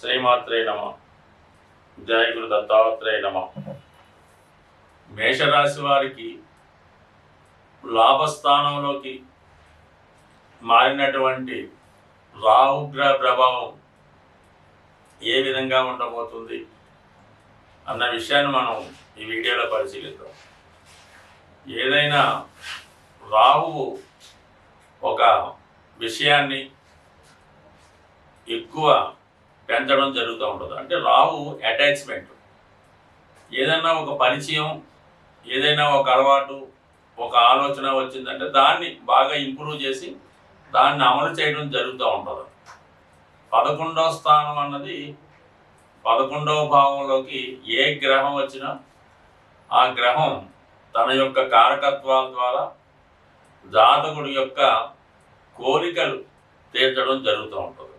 శ్రీమాత్రే నమ. జయ గురు దత్తాత్రేయ నమ. మేషరాశి వారికి లాభస్థానంలోకి మారినటువంటి రాహుగ్రహ ప్రభావం ఏ విధంగా ఉండబోతుంది అన్న విషయాన్ని మనం ఈ వీడియోలో పరిశీలిద్దాం. ఏదైనా రాహువు ఒక విషయాన్ని ఎక్కువ పెంచడం జరుగుతూ ఉంటుంది అంటే రాహు అటాచ్మెంట్ ఏదైనా ఒక పరిచయం ఏదైనా ఒక అలవాటు ఒక ఆలోచన వచ్చిందంటే దాన్ని బాగా ఇంప్రూవ్ చేసి దాన్ని అమలు చేయడం జరుగుతూ ఉంటుంది పదకొండవ స్థానం అన్నది పదకొండవ భావంలోకి ఏ గ్రహం వచ్చినా ఆ గ్రహం తన యొక్క కారకత్వాల ద్వారా జాతకుడి యొక్క కోరికలు తీర్చడం జరుగుతూ ఉంటుంది.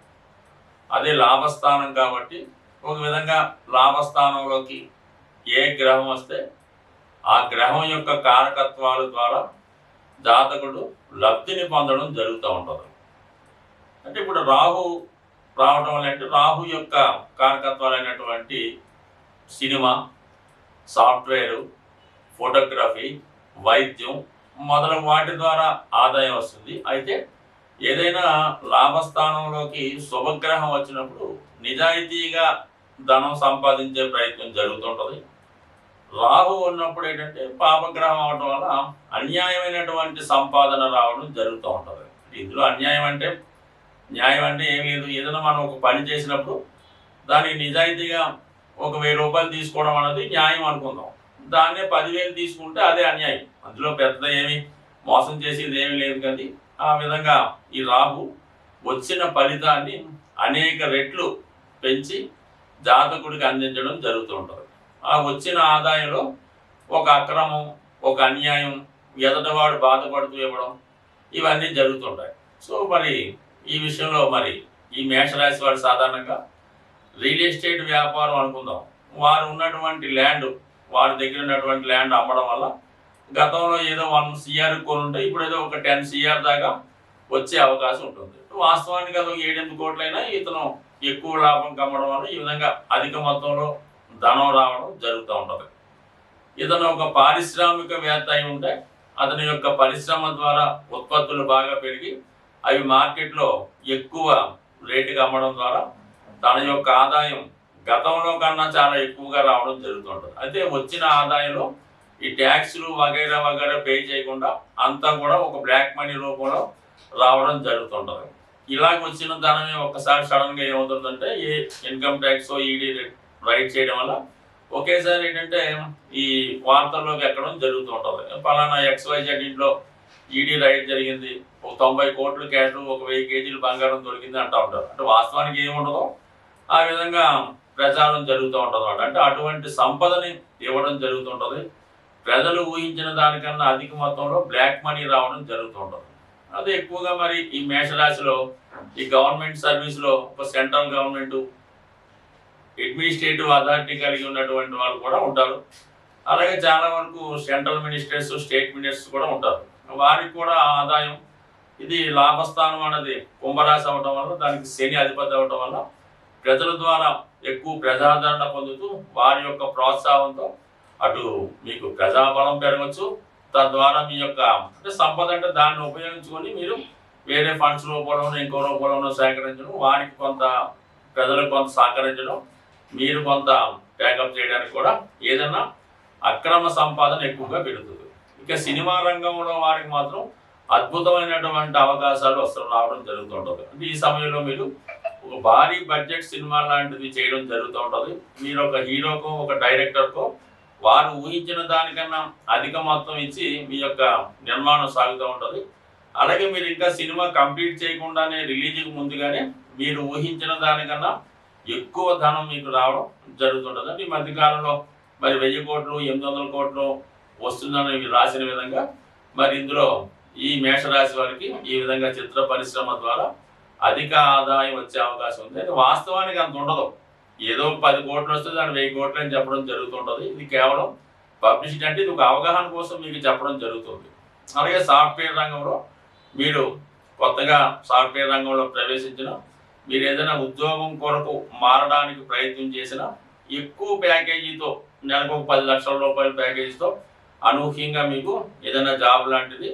అదే లాభస్థానం కాబట్టి ఒక విధంగా లాభస్థానంలోకి ఏ గ్రహం వస్తే ఆ గ్రహం యొక్క కారకత్వాల ద్వారా జాతకుడు లబ్ధిని పొందడం జరుగుతూ ఉంటుంది. అంటే ఇప్పుడు రాహు రావడం వల్ల అంటే రాహు యొక్క కారకత్వాలైనటువంటి సినిమా సాఫ్ట్వేరు ఫోటోగ్రఫీ వైద్యం మొదలగు వాటి ద్వారా ఆదాయం వస్తుంది. అయితే ఏదైనా లాభస్థానంలోకి శుభగ్రహం వచ్చినప్పుడు నిజాయితీగా ధనం సంపాదించే ప్రయత్నం జరుగుతుంటుంది. రాహు ఉన్నప్పుడు ఏంటంటే పాపగ్రహం అవడం వల్ల అన్యాయమైనటువంటి సంపాదన రావడం జరుగుతూ ఉంటుంది. ఇందులో అన్యాయం అంటే న్యాయం అంటే ఏం లేదు. ఏదైనా మనం ఒక పని చేసినప్పుడు దానికి నిజాయితీగా ఒక వెయ్యి రూపాయలు తీసుకోవడం అనేది న్యాయం అనుకుందాం. దాన్నే పదివేలు తీసుకుంటే అదే అన్యాయం. అందులో పెద్ద ఏమి మోసం చేసేది ఏమీ లేదు కానీ ఆ విధంగా ఈ రాహు వచ్చిన ఫలితాన్ని అనేక రెట్లు పెంచి జాతకుడికి అందించడం జరుగుతూ ఉంటుంది. ఆ వచ్చిన ఆదాయంలో ఒక అక్రమం ఒక అన్యాయం ఎదటవాడు బాధపడుతూ ఇవ్వడం ఇవన్నీ జరుగుతుంటాయి సో మరి ఈ విషయంలో మరి ఈ మేషరాశి వారు సాధారణంగా రియల్ ఎస్టేట్ వ్యాపారం అనుకుందాం. వారు ఉన్నటువంటి ల్యాండ్ వారి దగ్గర ఉన్నటువంటి ల్యాండ్ అమ్మడం వల్ల గతంలో ఏదో వన్ సిఆర్ కొని ఉంటే ఇప్పుడు ఏదో ఒక టెన్ సిఆర్ దాకా వచ్చే అవకాశం ఉంటుంది. వాస్తవానికి అది ఒక ఏడెనిమిది కోట్లైనా ఇతను ఎక్కువ లాభం కమ్మడం వల్ల ఈ విధంగా అధిక మొత్తంలో ధనం రావడం జరుగుతూ ఉంటుంది. ఇతను ఒక పారిశ్రామికవేత్త అయి ఉంటే అతని యొక్క పరిశ్రమ ద్వారా ఉత్పత్తులు బాగా పెరిగి అవి మార్కెట్లో ఎక్కువ రేటుకి అమ్మడం ద్వారా తన యొక్క ఆదాయం గతంలో కన్నా చాలా ఎక్కువగా రావడం జరుగుతుంటుంది అయితే వచ్చిన ఆదాయంలో ఈ ట్యాక్స్లు వగైరా వగైరా పే చేయకుండా అంతా కూడా ఒక బ్లాక్ మనీ రూపంలో రావడం జరుగుతుంటుంది. ఇలాగ వచ్చిన ధనమే ఒక్కసారి సడన్గా ఏమవుతుందంటే ఏ ఇన్కమ్ ట్యాక్స్ ఈడీ రైట్ చేయడం వల్ల ఒకేసారి ఏంటంటే ఈ వార్తల్లోకి ఎక్కడం జరుగుతూ ఉంటుంది పలానా ఎక్స్వైజెడ్ ఇంట్లో ఈడీ రైట్ జరిగింది ఒక తొంభై కోట్లు క్యాష్ ఒక వెయ్యి కేజీలు బంగారం దొరికింది అంటూ ఉంటారు. అంటే వాస్తవానికి ఏముండదో? ఆ విధంగా ప్రచారం జరుగుతూ ఉంటుంది అంటే అటువంటి సంపదని ఇవ్వడం జరుగుతుంటుంది. ప్రజలు ఊహించిన దానికన్నా అధిక మొత్తంలో బ్లాక్ మనీ రావడం జరుగుతుంటుంది అదే ఎక్కువగా మరి ఈ మేషరాశిలో ఈ గవర్నమెంట్ సర్వీస్లో ఒక సెంట్రల్ గవర్నమెంట్ అడ్మినిస్ట్రేటివ్ అథారిటీ కలిగి ఉన్నటువంటి వాళ్ళు కూడా ఉంటారు. అలాగే చాలా వరకు సెంట్రల్ మినిస్టర్స్ స్టేట్ మినిస్టర్స్ కూడా ఉంటారు. వారికి కూడా ఆదాయం ఇది లాభస్థానం అనేది కుంభరాశి అవడం వల్ల దానికి శని అధిపతి అవ్వటం వల్ల ప్రజల ద్వారా ఎక్కువ ప్రజాదరణ పొందుతూ వారి యొక్క ప్రోత్సాహంతో అటు మీకు ప్రజాబలం పెరగచ్చు. తద్వారా మీ యొక్క అంటే సంపద అంటే దాన్ని ఉపయోగించుకొని మీరు వేరే ఫండ్స్ రూపంలోనూ ఇంకో రూపంలోనూ సేకరించడం వారికి కొంత ప్రజలకు కొంత సహకరించడం మీరు కొంత ప్యాకప్ చేయడానికి కూడా ఏదైనా అక్రమ సంపాదన ఎక్కువగా పెరుగుతుంది. ఇంకా సినిమా రంగంలో వారికి మాత్రం అద్భుతమైనటువంటి అవకాశాలు వస్తూ రావడం జరుగుతుంటుంది అంటే ఈ సమయంలో మీరు ఒక భారీ బడ్జెట్ సినిమా లాంటిది చేయడం జరుగుతూ ఉంటుంది. మీరు ఒక హీరోకో ఒక డైరెక్టర్కో వారు ఊహించిన దానికన్నా అధిక మొత్తం ఇచ్చి మీ యొక్క నిర్మాణం సాగుతూ ఉంటుంది. అలాగే మీరు ఇంకా సినిమా కంప్లీట్ చేయకుండానే రిలీజ్కి ముందుగానే మీరు ఊహించిన దానికన్నా ఎక్కువ ధనం మీకు రావడం జరుగుతుంటుంది. అంటే ఈ మధ్యకాలంలో మరి వెయ్యి కోట్లు ఎనిమిది వందల కోట్లు వస్తుందని రాసిన విధంగా మరి ఇందులో ఈ మేషరాశి వారికి ఈ విధంగా చిత్ర పరిశ్రమ ద్వారా అధిక ఆదాయం వచ్చే అవకాశం ఉంది. అయితే వాస్తవానికి అంత ఉండదు. ఏదో పది కోట్లు వస్తే దాని వెయ్యి కోట్లు అని చెప్పడం జరుగుతుంటుంది. ఇది కేవలం పబ్లిసిటీ అంటే ఇది ఒక అవగాహన కోసం మీకు చెప్పడం జరుగుతుంది. అలాగే సాఫ్ట్వేర్ రంగంలో మీరు కొత్తగా సాఫ్ట్వేర్ రంగంలో ప్రవేశించిన మీరు ఏదైనా ఉద్యోగం కొరకు మారడానికి ప్రయత్నం చేసినా ఎక్కువ ప్యాకేజీతో నెలకు ఒక పది లక్షల రూపాయల ప్యాకేజీతో అనూహ్యంగా మీకు ఏదైనా జాబ్ లాంటిది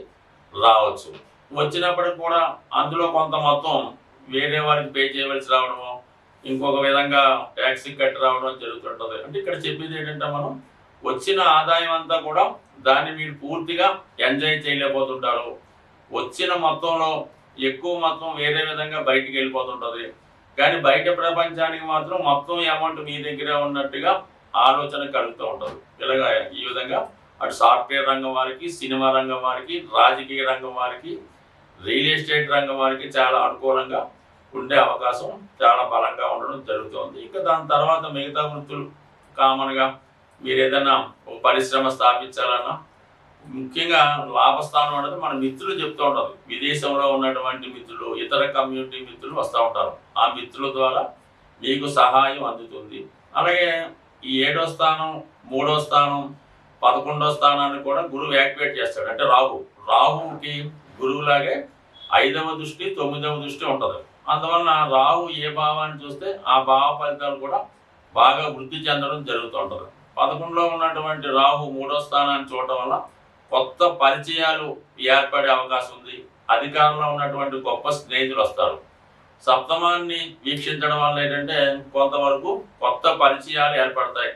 రావచ్చు. వచ్చినప్పటికి కూడా అందులో కొంత మొత్తం వేరే వారికి పే చేయవలసి రావడము ఇంకొక విధంగా ట్యాక్సీ కట్టి రావడం జరుగుతుంటుంది. అంటే ఇక్కడ చెప్పేది ఏంటంటే మనం వచ్చిన ఆదాయం అంతా కూడా దాన్ని మీరు పూర్తిగా ఎంజాయ్ చేయలేకపోతుంటారు. వచ్చిన మొత్తంలో ఎక్కువ మొత్తం వేరే విధంగా బయటికి వెళ్ళిపోతుంటుంది. కానీ బయట ప్రపంచానికి మాత్రం మొత్తం అమౌంట్ మీ దగ్గరే ఉన్నట్టుగా ఆలోచన కలుగుతూ ఉంటుంది. ఇలాగా ఈ విధంగా అటు సాఫ్ట్వేర్ రంగం వారికి సినిమా రంగం వారికి రాజకీయ రంగం వారికి రియల్ ఎస్టేట్ రంగం వారికి చాలా అనుకూలంగా ఉండే అవకాశం చాలా బలంగా ఉండడం జరుగుతుంది. ఇంకా దాని తర్వాత మిగతా వృత్తులు కామన్గా మీరు ఏదైనా ఒక పరిశ్రమ స్థాపించాలన్నా ముఖ్యంగా లాభస్థానం అనేది మన మిత్రులు చెప్తూ ఉంటారు. విదేశంలో ఉన్నటువంటి మిత్రులు ఇతర కమ్యూనిటీ మిత్రులు వస్తూ ఉంటారు. ఆ మిత్రుల ద్వారా మీకు సహాయం అందుతుంది. అలాగే ఈ ఏడో స్థానం మూడో స్థానం పదకొండో స్థానాన్ని కూడా గురువు యాక్టివేట్ చేస్తాడు. అంటే రాహు. రాహుకి గురువులాగే ఐదవ దృష్టి తొమ్మిదవ దృష్టి ఉంటుంది. అందువలన రావు ఏ భావాన్ని చూస్తే ఆ భావ ఫలితాలు కూడా బాగా వృద్ధి చెందడం జరుగుతూ ఉంటుంది పదకొండులో ఉన్నటువంటి రాహు మూడో స్థానాన్ని చూడటం వల్ల కొత్త పరిచయాలు ఏర్పడే అవకాశం ఉంది. అధికారంలో ఉన్నటువంటి గొప్ప స్నేహితులు వస్తారు. సప్తమాన్ని వీక్షించడం వల్ల ఏంటంటే కొంతవరకు కొత్త పరిచయాలు ఏర్పడతాయి.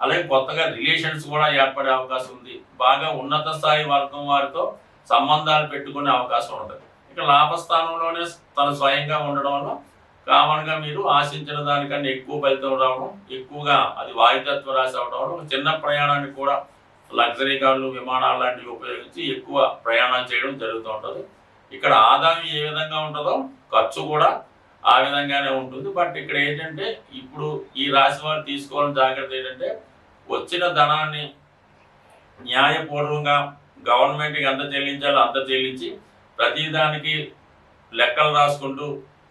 అలాగే కొత్తగా రిలేషన్స్ కూడా ఏర్పడే అవకాశం ఉంది. బాగా ఉన్నత స్థాయి వర్గం వారితో సంబంధాలు పెట్టుకునే అవకాశం ఉంటుంది. ఇక లాభస్థానంలోనే తను స్వయంగా ఉండడం వల్ల కామన్గా మీరు ఆశించిన దానికన్నా ఎక్కువ ఫలితం రావడం ఎక్కువగా అది వాయుతత్వ రాశి అవడం వల్ల ఒక చిన్న ప్రయాణానికి కూడా లగ్జరీ కార్లు విమానాలు లాంటివి ఉపయోగించి ఎక్కువ ప్రయాణాలు చేయడం జరుగుతూ ఉంటుంది. ఇక్కడ ఆదాయం ఏ విధంగా ఉంటుందో ఖర్చు కూడా ఆ విధంగానే ఉంటుంది. బట్ ఇక్కడ ఏంటంటే ఇప్పుడు ఈ రాశి వారు తీసుకోవాలని జాగ్రత్త ఏంటంటే వచ్చిన ధనాన్ని న్యాయపూర్వకంగా గవర్నమెంట్కి ఎంత చెల్లించాలో అంత చెల్లించి ప్రతిదానికి లెక్కలు రాసుకుంటూ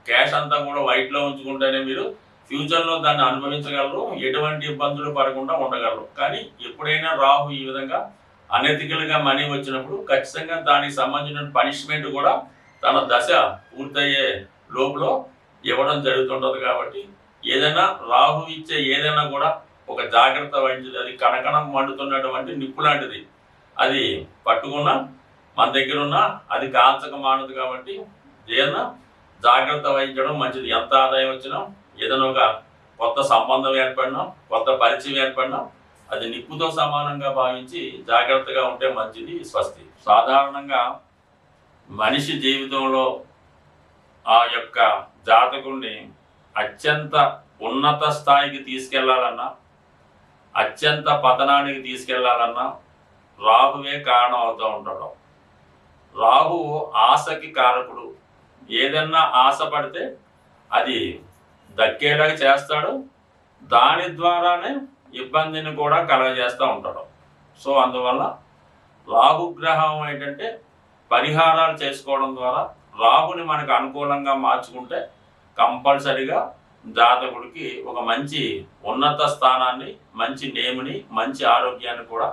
క్యాష్ అంతా కూడా వైట్లో ఉంచుకుంటేనే మీరు ఫ్యూచర్లో దాన్ని అనుభవించగలరు ఎటువంటి ఇబ్బందులు పడకుండా ఉండగలరు. కానీ ఎప్పుడైనా రాహు ఈ విధంగా అనెతికల్గా మనీ వచ్చినప్పుడు ఖచ్చితంగా దానికి సంబంధించిన పనిష్మెంట్ కూడా తన దశ పూర్తయ్యే లోపల ఇవ్వడం జరుగుతుంటుంది కాబట్టి ఏదైనా రాహు ఇచ్చే ఏదైనా కూడా ఒక జాగ్రత్త వహించదు అది కనకనం మండుతున్నటువంటి నిప్పు లాంటిది. అది పట్టుకున్నా మన దగ్గర ఉన్న అది కాల్చక మానదు కాబట్టి ఏదైనా జాగ్రత్త వహించడం మంచిది. ఎంత ఆదాయం వచ్చినా ఏదైనా ఒక కొత్త సంబంధం ఏర్పడినా కొత్త పరిచయం ఏర్పడినా అది నిప్పుతో సమానంగా భావించి జాగ్రత్తగా ఉంటే మంచిది స్వస్తి. సాధారణంగా మనిషి జీవితంలో ఆ యొక్క జాతకుడిని అత్యంత ఉన్నత స్థాయికి తీసుకెళ్ళాలన్నా అత్యంత పతనానికి తీసుకెళ్ళాలన్నా రాహువే కారణం అవుతూ ఉంటాడు. రాహువు ఆశకి కారకుడు. ఏదన్నా ఆశ పడితే అది దక్కేలాగా చేస్తాడు. దాని ద్వారానే ఇబ్బందిని కూడా కలగజేస్తూ ఉంటాడు. సో అందువల్ల రాహుగ్రహం ఏంటంటే పరిహారాలు చేసుకోవడం ద్వారా రాహుని మనకు అనుకూలంగా మార్చుకుంటే కంపల్సరిగా జాతకుడికి ఒక మంచి ఉన్నత స్థానాన్ని మంచి నేముని మంచి ఆరోగ్యాన్ని కూడా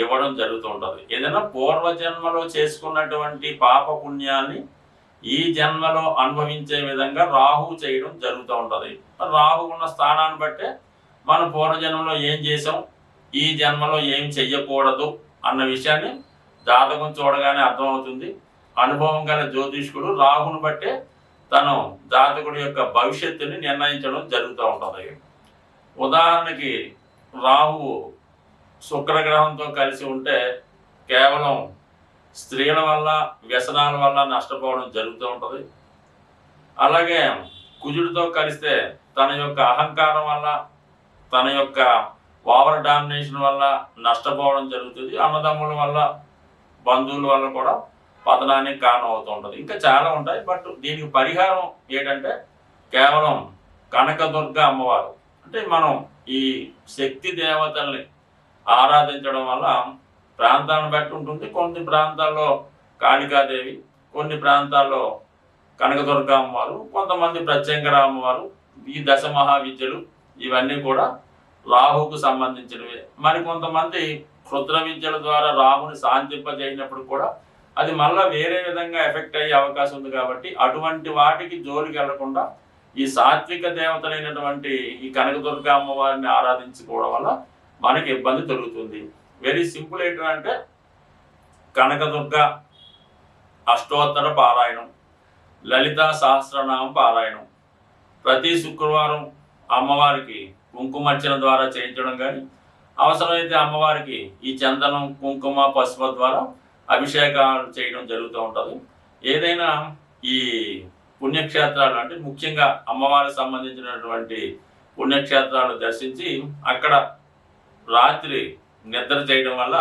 ఇవ్వడం జరుగుతూ ఉంటుంది. ఏదైనా పూర్వజన్మలో చేసుకున్నటువంటి పాప పుణ్యాన్ని ఈ జన్మలో అనుభవించే విధంగా రాహు చేయడం జరుగుతూ ఉంటుంది. రాహు ఉన్న స్థానాన్ని బట్టే మనం పూర్వజన్మలో ఏం చేసాం ఈ జన్మలో ఏం చెయ్యకూడదు అన్న విషయాన్ని జాతకం చూడగానే అర్థమవుతుంది. అనుభవం గల జ్యోతిష్కుడు రాహుని బట్టే తను జాతకుడి యొక్క భవిష్యత్తుని నిర్ణయించడం జరుగుతూ ఉంటుంది. ఉదాహరణకి రాహువు శుక్రగ్రహంతో కలిసి ఉంటే కేవలం స్త్రీల వల్ల వ్యసనాల వల్ల నష్టపోవడం జరుగుతూ ఉంటుంది. అలాగే కుజుడితో కలిస్తే తన యొక్క అహంకారం వల్ల తన యొక్క ఓవర్ డామినేషన్ వల్ల నష్టపోవడం జరుగుతుంది. అన్నదమ్ముల వల్ల బంధువుల వల్ల కూడా పతనానికి కారణం అవుతూ ఉంటుంది. ఇంకా చాలా ఉంటాయి. బట్ దీనికి పరిహారం ఏంటంటే కేవలం కనకదుర్గ అమ్మవారు. అంటే మనం ఈ శక్తి దేవతల్ని ఆరాధించడం వల్ల ప్రాంతాలను బట్టి ఉంటుంది. కొన్ని ప్రాంతాల్లో కాళికాదేవి కొన్ని ప్రాంతాల్లో కనకదుర్గ అమ్మవారు కొంతమంది ప్రత్యంకర అమ్మవారు ఈ దశ మహావిద్యలు ఇవన్నీ కూడా రాహుకు సంబంధించినవి. మరి కొంతమంది క్షుద్ర విద్యల ద్వారా రాహుని శాంతింపజేసినప్పుడు కూడా అది మళ్ళీ వేరే విధంగా ఎఫెక్ట్ అయ్యే అవకాశం ఉంది కాబట్టి అటువంటి వాటికి జోలికి వెళ్ళకుండా ఈ సాత్విక దేవతలైనటువంటి ఈ కనకదుర్గ అమ్మవారిని ఆరాధించుకోవడం వల్ల మనకి ఇబ్బంది దొరుకుతుంది వెరీ సింపుల్ ఏంటంటే కనకదుర్గ అష్టోత్తర పారాయణం లలిత సహస్రనామ పారాయణం. ప్రతి శుక్రవారం అమ్మవారికి కుంకుమర్చన ద్వారా చేయించడం కానీ అవసరమైతే అమ్మవారికి ఈ చందనం కుంకుమ పసుపు ద్వారా అభిషేకాలు చేయడం జరుగుతూ ఉంటుంది. ఏదైనా ఈ పుణ్యక్షేత్రాలు అంటే ముఖ్యంగా అమ్మవారికి సంబంధించినటువంటి పుణ్యక్షేత్రాలు దర్శించి అక్కడ రాత్రి నిద్ర చేయడం వల్ల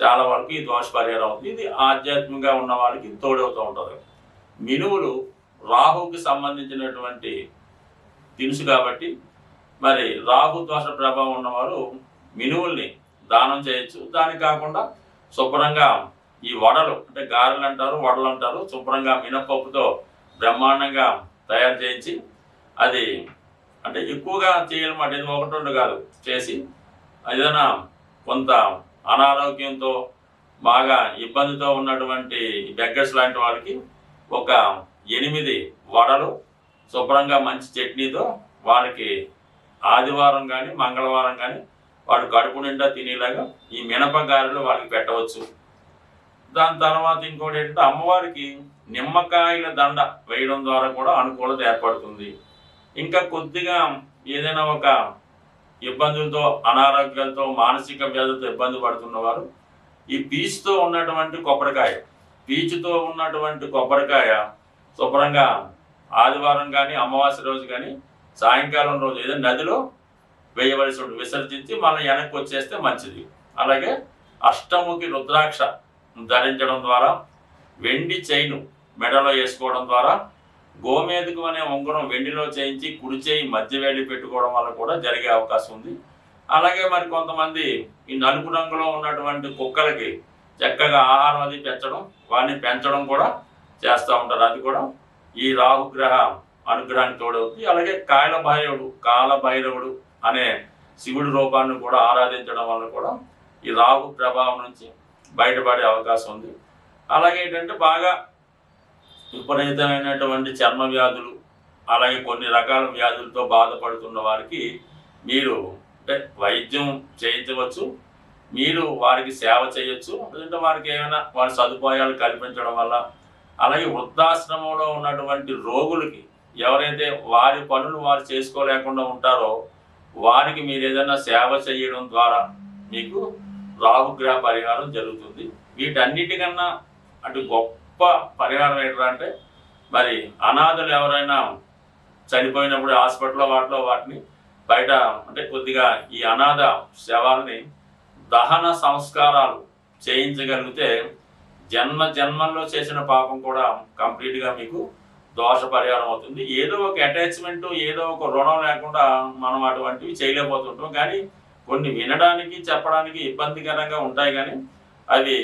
చాలా వరకు ఈ దోష పరిహారం అవుతుంది. ఇది ఆధ్యాత్మికంగా ఉన్న వాళ్ళకి తోడవుతూ ఉంటుంది. మినువులు రాహుకి సంబంధించినటువంటి దినుసు కాబట్టి మరి రాహు దోష ప్రభావం ఉన్నవారు మినువుల్ని దానం చేయొచ్చు. దానికి కాకుండా శుభ్రంగా ఈ వడలు అంటే గారెలు అంటారు వడలు అంటారు శుభ్రంగా మినపప్పుతో బ్రహ్మాండంగా తయారు చేయించి అది అంటే ఎక్కువగా చేయాలన్నమాట ఇది ఒకటి రెండు కాదు చేసి ఏదైనా కొంత అనారోగ్యంతో బాగా ఇబ్బందితో ఉన్నటువంటి బెగ్గర్స్ లాంటి వాళ్ళకి ఒక ఎనిమిది వడలు శుభ్రంగా మంచి చట్నీతో వాళ్ళకి ఆదివారం కానీ మంగళవారం కానీ వాడు కడుపు నిండా తినేలాగా ఈ మినప గారెలు వాళ్ళకి పెట్టవచ్చు. దాని తర్వాత ఇంకోటి ఏంటంటే అమ్మవారికి నిమ్మకాయల దండ వేయడం ద్వారా కూడా అనుకూలత ఏర్పడుతుంది. ఇంకా కొద్దిగా ఏదైనా ఒక ఇబ్బందులతో అనారోగ్యంతో మానసిక వ్యాధులతో ఇబ్బంది పడుతున్నవారు ఈ పీచుతో ఉన్నటువంటి కొబ్బరికాయ పీచుతో ఉన్నటువంటి కొబ్బరికాయ శుభ్రంగా ఆదివారం కానీ అమావాస్య రోజు కానీ సాయంకాలం రోజు ఏదైనా నదిలో వేయవలసి ఉంటుంది. విసర్జించి మళ్ళీ వెనక్కి వచ్చేస్తే మంచిది. అలాగే అష్టముఖి రుద్రాక్ష ధరించడం ద్వారా వెండి చైను మెడలో వేసుకోవడం ద్వారా గోమేదకు అనే ఉంగరం వెండిలో చేయించి కుడి చేయి మధ్య వేడి పెట్టుకోవడం వల్ల కూడా జరిగే అవకాశం ఉంది. అలాగే మరి కొంతమంది ఈ నలుపు రంగులో ఉన్నటువంటి కుక్కలకి చక్కగా ఆహారం అది పెంచడం వాటిని పెంచడం కూడా చేస్తూ ఉంటారు. అది కూడా ఈ రాహుగ్రహ అనుగ్రహానికి తోడవుతుంది. అలాగే కాయల భైరవుడు అనే శివుడి రూపాన్ని కూడా ఆరాధించడం వల్ల కూడా ఈ రాహు ప్రభావం నుంచి బయటపడే అవకాశం ఉంది. అలాగే ఏంటంటే బాగా విపరీతమైనటువంటి చర్మ వ్యాధులు అలాగే కొన్ని రకాల వ్యాధులతో బాధపడుతున్న వారికి మీరు అంటే వైద్యం చేయించవచ్చు మీరు వారికి సేవ చేయొచ్చు లేదంటే వారికి ఏమైనా వారి సదుపాయాలు కల్పించడం వల్ల. అలాగే వృద్ధాశ్రమంలో ఉన్నటువంటి రోగులకి ఎవరైతే వారి పనులు వారు చేసుకోలేకుండా ఉంటారో వారికి మీరు ఏదైనా సేవ చేయడం ద్వారా మీకు రాహుగ్రహ పరిహారం జరుగుతుంది. వీటన్నిటికన్నా అటు గొప్ప గొప్ప పరిహారం ఏంటంటే మరి అనాథలు ఎవరైనా చనిపోయినప్పుడు హాస్పిటల్లో వాటిలో వాటిని బయట అంటే కొద్దిగా ఈ అనాథ శవాల్ని దహన సంస్కారాలు చేయించగలిగితే జన్మ జన్మల్లో చేసిన పాపం కూడా కంప్లీట్గా మీకు దోష పరిహారం అవుతుంది. ఏదో ఒక అటాచ్మెంట్ ఏదో ఒక రుణం లేకుండా మనం అటువంటివి చేయలేకపోతుంటాం. కానీ కొన్ని వినడానికి చెప్పడానికి ఇబ్బందికరంగా ఉంటాయి కానీ అవి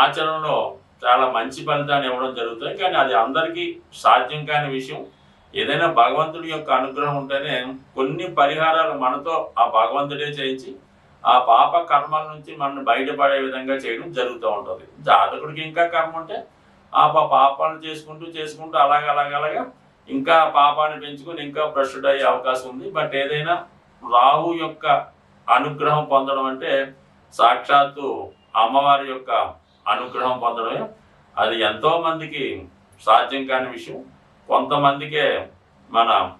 ఆచరణలో చాలా మంచి ఫలితాన్ని ఇవ్వడం జరుగుతుంది. కానీ అది అందరికీ సాధ్యం కాని విషయం. ఏదైనా భగవంతుడి యొక్క అనుగ్రహం ఉంటేనే కొన్ని పరిహారాలు మనతో ఆ భగవంతుడే చేయించి ఆ పాప కర్మల నుంచి మనం బయటపడే విధంగా చేయడం జరుగుతూ ఉంటుంది. జాతకుడికి ఇంకా కర్మ ఉంటే ఆ పాపాలు చేసుకుంటూ చేసుకుంటూ అలాగ అలాగ ఇంకా పాపాన్ని పెంచుకొని ఇంకా భ్రష్టుడు అయ్యే అవకాశం ఉంది. బట్ ఏదైనా రాహు యొక్క అనుగ్రహం పొందడం అంటే సాక్షాత్తు అమ్మవారి యొక్క అనుగ్రహం పొందడమే. అది ఎంతో మందికి సాధ్యం కాని విషయం. కొంతమందికే మన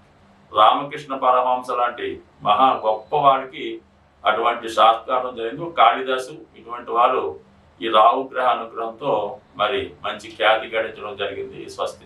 రామకృష్ణ పరమహంస లాంటి మహా గొప్ప వాడికి అటువంటి సాత్కారం జరిగింది. కాళిదాసు ఇటువంటి వారు ఈ రాహుగ్రహ అనుగ్రహంతో మరి మంచి ఖ్యాతి గడించడం జరిగింది. స్వస్తి